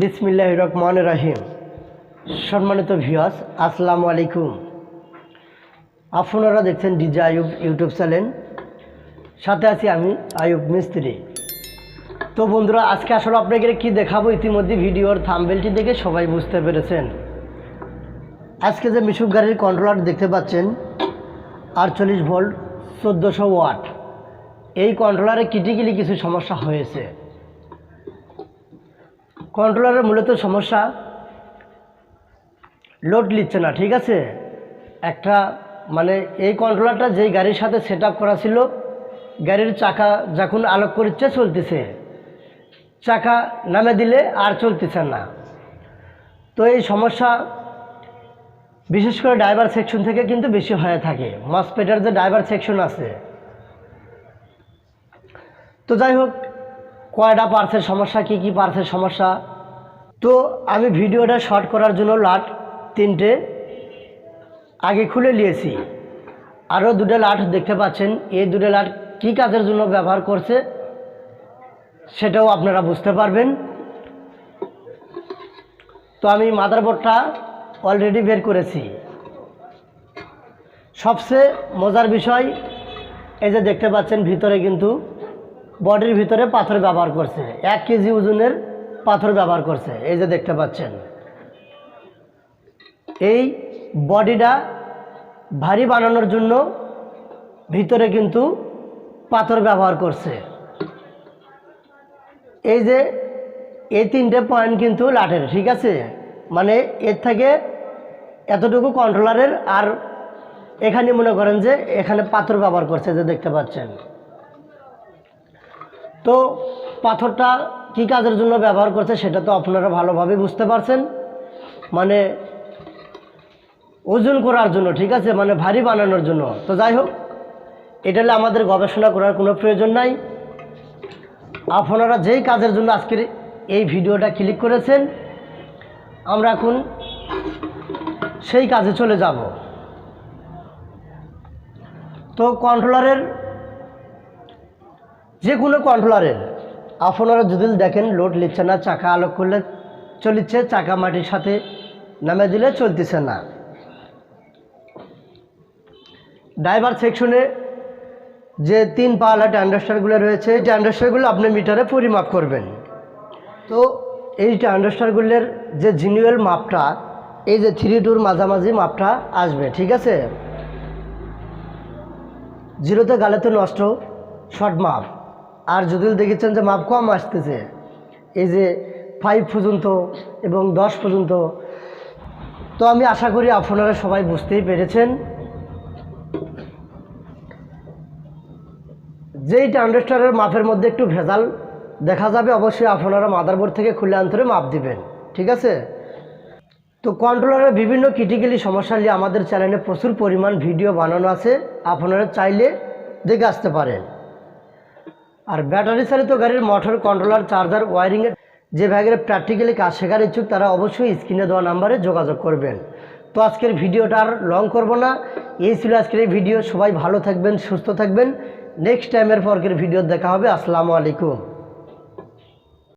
বিসমিল্লাহ রহমান রাহিম সম্মানিত ভিউয়ার্স আসসালামু আলাইকুম আপনারা দেখছেন ডিজে আয়ুব ইউটিউব চ্যানেল। সাথে আছি আমি আয়ুব মিস্ত্রি। তো বন্ধুরা, আজকে আসলে আপনাকে কি দেখাবো? ইতিমধ্যে ভিডিওর থামবেলটি দেখে সবাই বুঝতে পেরেছেন। আজকে যে মিশুক গাড়ির কন্ট্রোলার দেখতে পাচ্ছেন, আটচল্লিশ ভোল্ট, চোদ্দোশো ওয়াট। এই কন্ট্রোলারে কিটিকিলি কিছু সমস্যা হয়েছে। কন্ট্রোলারের মূলত সমস্যা লোড নিচ্ছে না, ঠিক আছে? একটা মানে এই কন্ট্রোলারটা যেই গাড়ির সাথে সেট করা ছিল, গাড়ির চাকা যখন আলোক করছে চলতেছে। চাকা নামে দিলে আর চলতেছে না। তো এই সমস্যা বিশেষ করে ড্রাইভার সেকশন থেকে কিন্তু বেশি হয়ে থাকে। মসপেটার যে ড্রাইভার সেকশন আছে। তো যাই হোক কয়টা পার্সের সমস্যা, কি কি পার্সের সমস্যা? তো আমি ভিডিওটা শর্ট করার জন্য লাট তিনটে আগে খুলে নিয়েছি। আরও দুটো লাট দেখতে পাচ্ছেন। এই দুটো লাট কী কাজের জন্য ব্যবহার করছে সেটাও আপনারা বুঝতে পারবেন। তো আমি মাদারবোর্ডটা অলরেডি বের করেছি। সবচেয়ে মজার বিষয়, এই যে দেখতে পাচ্ছেন ভিতরে কিন্তু বডির ভিতরে পাথর ব্যবহার করছে। এক কেজি ওজনের পাথর ব্যবহার করছে। এই যে দেখতে পাচ্ছেন। এই বডিটা ভারী বানানোর জন্য ভিতরে কিন্তু পাথর ব্যবহার করছে। এই যে এই তিনটে পয়েন্ট কিন্তু লাটের, ঠিক আছে? মানে এর থেকে এতটুকু কন্ট্রোলারের আর এখানে মনে করেন যে এখানে পাথর ব্যবহার করছে যে দেখতে পাচ্ছেন। তো পাথরটা কী কাজের জন্য ব্যবহার করছে সেটা তো আপনারা ভালোভাবে বুঝতে পারছেন। মানে ওজন করার জন্য, ঠিক আছে? মানে ভারী বানানোর জন্য। তো যাই হোক, এটা আমাদের গবেষণা করার কোনো প্রয়োজন নাই। আপনারা যেই কাজের জন্য আজকের এই ভিডিওটা ক্লিক করেছেন, আমরা এখন সেই কাজে চলে যাব। তো কন্ট্রোলারের যে কোনো কন্ট্রোলারের আপনারা যদি দেখেন লোড নিচ্ছে না, চাকা আলোক করলে চলিচ্ছে, চাকা মাটির সাথে নামে দিলে চলতেছে না। ড্রাইভার সেকশনে যে তিন পাওয়ালা ট্যান্ডাস্টারগুলো রয়েছে, এই ট্যান্ডাস্টারগুলো আপনি মিটারে পরিমাপ করবেন। তো এই ট্যান্ডাস্টারগুলোর যে জিনুয়াল মাপটা, এই যে থ্রি টুর মাঝামাঝি মাপটা আসবে, ঠিক আছে? জিরোতে গালে তো নষ্ট শর্ট মাপ। আর যদি দেখেছেন যে মাপ কম আসতেছে, এই যে ফাইভ পর্যন্ত এবং দশ পর্যন্ত। তো আমি আশা করি আপনারা সবাই বুঝতেই পেরেছেন। যেই ট্রান্ডাস্টারের মাপের মধ্যে একটু ভেজাল দেখা যাবে, অবশ্যই আপনারা মাদারবোর্ড থেকে খুলে আন্তরে মাপ দিবেন, ঠিক আছে? তো কন্ট্রোলারের বিভিন্ন ক্রিটিক্যালি সমস্যা নিয়ে আমাদের চ্যানেলে প্রচুর পরিমাণ ভিডিও বানানো আছে, আপনারা চাইলে দেখে আসতে পারেন। আর ব্যাটারি চালিত গাড়ির মোটর কন্ট্রোলার চার্জার ওয়ারিংয়ের যে ভাগের প্র্যাকটিক্যালি কাজ শেখার ইচ্ছুক, তারা অবশ্যই স্ক্রিনে দেওয়া নাম্বারে যোগাযোগ করবেন। তো আজকের ভিডিওটা আর লং করব না। এই ছিল আজকের এই ভিডিও সবাই ভালো থাকবেন, সুস্থ থাকবেন। নেক্সট টাইমের পরকের ভিডিও দেখা হবে। আসসালামু আলাইকুম।